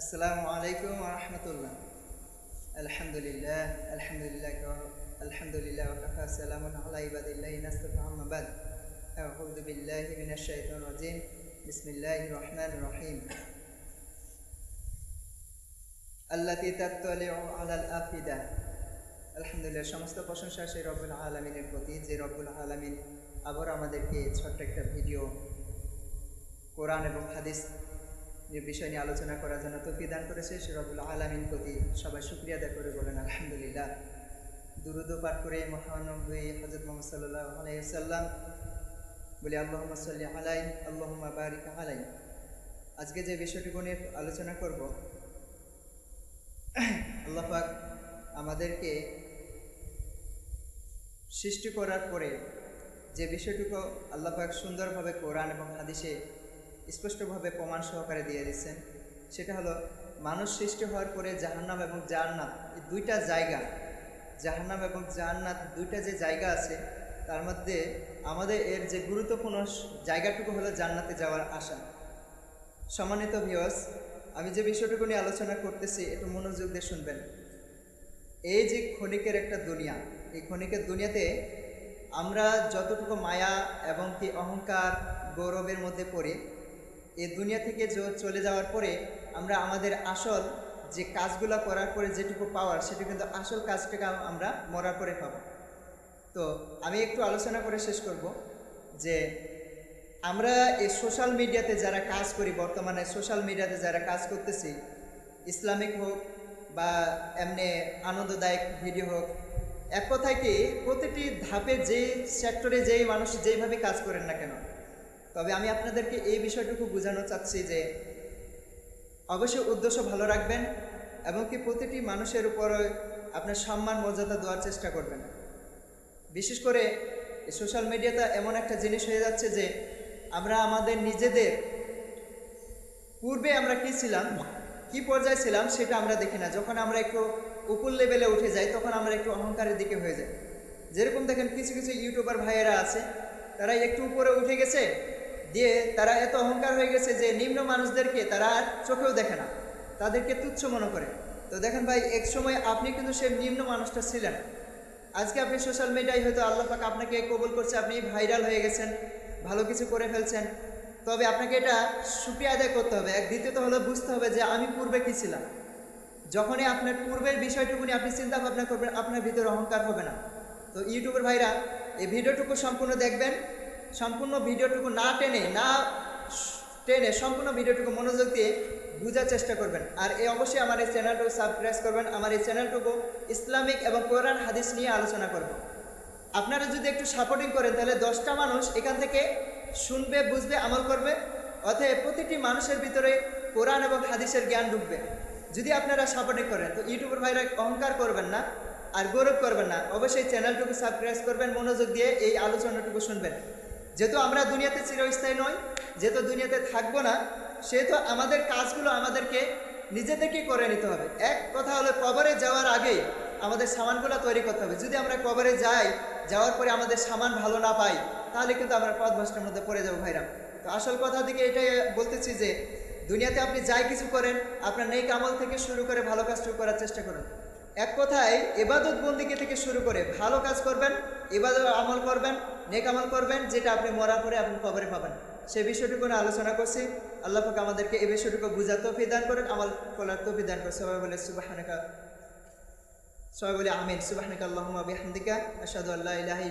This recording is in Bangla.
আসসালামু আলাইকুম রহমতুল্লাহ। আলহামদুলিল্লাহ আলহামদুলিল্লাহ আলহামদুলিল্লাহ ওকাফা সালামুন আলা ইবাদিল্লাহি নাস্তাফা আউযু বিল্লাহি মিনাশ শাইতানির রাজিম। বিসমিল্লাহির রহমানির রহিম। আল্লাতি তাত্তালিউ আলাল আফিদা। আলহামদুলিল্লাহ, সমস্ত প্রশংসা সেই রব্বুল আলমিনের প্রতি, যে রব্বুল আলমিন আবার আমাদেরকে ছোট্ট একটা ভিডিও, কোরআন এবং হাদিস যে বিষয় নিয়ে আলোচনা করার জন্য তফি দান করেছে সে রব্বুল আলমিন প্রতি সবাই শুক্রিয়া আদায় করে বলেন, আলহামদুলিল্লাহ। দুরুদ পাঠ করে মহানব্বী হজরত মোহাম্মদ সাল্লাহ আলাইসাল্লাম বলি আল্লাহ সাল্লি আলাই আল্লাহ বারিক আলাই আজকে যে বিষয়টুকু নিয়ে আলোচনা করব, আল্লাহ পাক আমাদেরকে সৃষ্টি করার পরে যে বিষয়টুকু আল্লাহ পাক সুন্দরভাবে কোরআন এবং হাদিসে স্পষ্টভাবে প্রমাণ সহকারে দিয়ে দিচ্ছেন। সেটা হলো, মানুষ সৃষ্টি হওয়ার পরে জাহান্নাম এবং জান্নাত এই দুইটা জায়গা, জাহান্নাম এবং জাহান্নাত দুইটা যে জায়গা আছে, তার মধ্যে আমাদের এর যে গুরুত্বপূর্ণ জায়গাটুকু হলো জান্নাতে যাওয়ার আশা। সম্মানিত ভিওস আমি যে বিষয়টুকু নিয়ে আলোচনা করতেছি, একটু মনোযোগ দিয়ে শুনবেন। এই যে ক্ষণিকের একটা দুনিয়া, এই ক্ষণিকের দুনিয়াতে আমরা যতটুকু মায়া এবং কি অহংকার, গৌরবের মধ্যে পড়ি এই দুনিয়া থেকে চলে যাওয়ার পরে আমরা আমাদের আসল যে কাজগুলো করার পরে যেটুকু পাওয়ার, সেটা কিন্তু আসল কাজটাকে আমরা মরার পরে পাবো। তো আমি একটু আলোচনা করে শেষ করব যে আমরা এই সোশ্যাল মিডিয়াতে যারা কাজ করি, বর্তমানে সোশ্যাল মিডিয়াতে যারা কাজ করতেছি, ইসলামিক হোক বা এমনি আনন্দদায়ক ভিডিও হোক, এক কথায় কি প্রতিটি ধাপে যে সেক্টরে যেই মানুষ যেইভাবে কাজ করেন না কেন তবে আমি আপনাদেরকে এই বিষয়টুকু বোঝানো চাচ্ছি যে অবশ্যই উদ্দেশ্য ভালো রাখবেন এবং কি প্রতিটি মানুষের উপর আপনার সম্মান, মর্যাদা দেওয়ার চেষ্টা করবেন। বিশেষ করে সোশ্যাল মিডিয়াতে এমন একটা জিনিস হয়ে যাচ্ছে যে আমরা আমাদের নিজেদের পূর্বে আমরা কী ছিলাম, কি পর্যায়ে ছিলাম সেটা আমরা দেখি না। যখন আমরা একটু উপর লেভেলে উঠে যাই, তখন আমরা একটু অহংকারের দিকে হয়ে যাই। যেরকম দেখেন কিছু কিছু ইউটিউবার ভাইয়েরা আছে তারা একটু উপরে উঠে গেছে দিয়ে তারা এত অহংকার হয়ে গেছে যে নিম্ন মানুষদেরকে তারা আর চোখেও দেখে না। তাদেরকে তুচ্ছ মনে করে। তো দেখেন ভাই, এক সময় আপনি কিন্তু সে নিম্ন মানুষটা ছিলেন। আজকে আপনি সোশ্যাল মিডিয়ায় হয়তো আল্লাহ পাক আপনাকে কবুল করছে, আপনি ভাইরাল হয়ে গেছেন, ভালো কিছু করে ফেলছেন। তবে আপনাকে এটা সুক্রিয়া আদায় করতে হবে। এক দ্বিতীয়ত হলো বুঝতে হবে যে আমি পূর্বে কী ছিলাম। যখনই আপনার পূর্বের বিষয়টুকুনি আপনি চিন্তা ভাবনা করবেন, আপনার ভিতরে অহংকার হবে না। তো ইউটিউবের ভাইরা এই ভিডিওটুকু সম্পূর্ণ দেখবেন। সম্পূর্ণ ভিডিওটুকু না টেনে না টেনে সম্পূর্ণ ভিডিওটুকু মনোযোগ দিয়ে বোঝার চেষ্টা করবেন। আর এই অবশ্যই আমার এই চ্যানেলটুকু সাবস্ক্রাইব করবেন, আমার এই চ্যানেলটুকু ইসলামিক এবং কোরআন হাদিস নিয়ে আলোচনা করব। আপনারা যদি একটু সাপোর্টিং করেন, তাহলে দশটা মানুষ এখান থেকে শুনবে, বুঝবে, আমল করবে, অতএব প্রতিটি মানুষের ভিতরে কোরআন এবং হাদিসের জ্ঞান ঢুকবে। যদি আপনারা সাপোর্টিং করেন, তো ইউটিউবের ভাইরা অহংকার করবেন না, আর গৌরব করবেন না। অবশ্যই চ্যানেলটুকু সাবস্ক্রাইব করবেন, মনোযোগ দিয়ে এই আলোচনাটুকু শুনবেন। যেহেতু আমরা দুনিয়াতে চিরস্থায়ী নই, যেহেতু দুনিয়াতে থাকব না, সেহেতু আমাদের কাজগুলো আমাদেরকে নিজেদেরকেই করে নিতে হবে। এক কথা হলো, কবরে যাওয়ার আগে আমাদের সামানগুলো তৈরি করতে হবে। যদি আমরা কবরে যাই, যাওয়ার পরে আমাদের সামান ভালো না পাই, তাহলে কিন্তু আমরা পথভ্রষ্টের মধ্যে পড়ে যাব ভাইরা। তো আসল কথা দিকে এটাই বলতেছি যে, দুনিয়াতে আপনি যাই কিছু করেন, আপনার নেই কামল থেকে শুরু করে ভালো কাজটুকু করার চেষ্টা করুন। এক কথায়, এবাদত বন্দিকে থেকে শুরু করে ভালো কাজ করবেন, এবাদত আমল করবেন, নেক আমল করবেন, যেটা আপনি মরার পরে আপনি কবরে পাবেন। সে বিষয়টুকু নিয়ে আলোচনা করছি। আল্লাহ পাক আমাদেরকে এ বিষয়টুকু বুঝা তফি দান করেন, আমল করার তফি দান করে সবাই বলে সুবাহানাকা, সবাই বলে আমিন। সুবাহানাকা আল্লাহুম্মা বিহামদিকা, আশহাদু আল্লা ইলাহা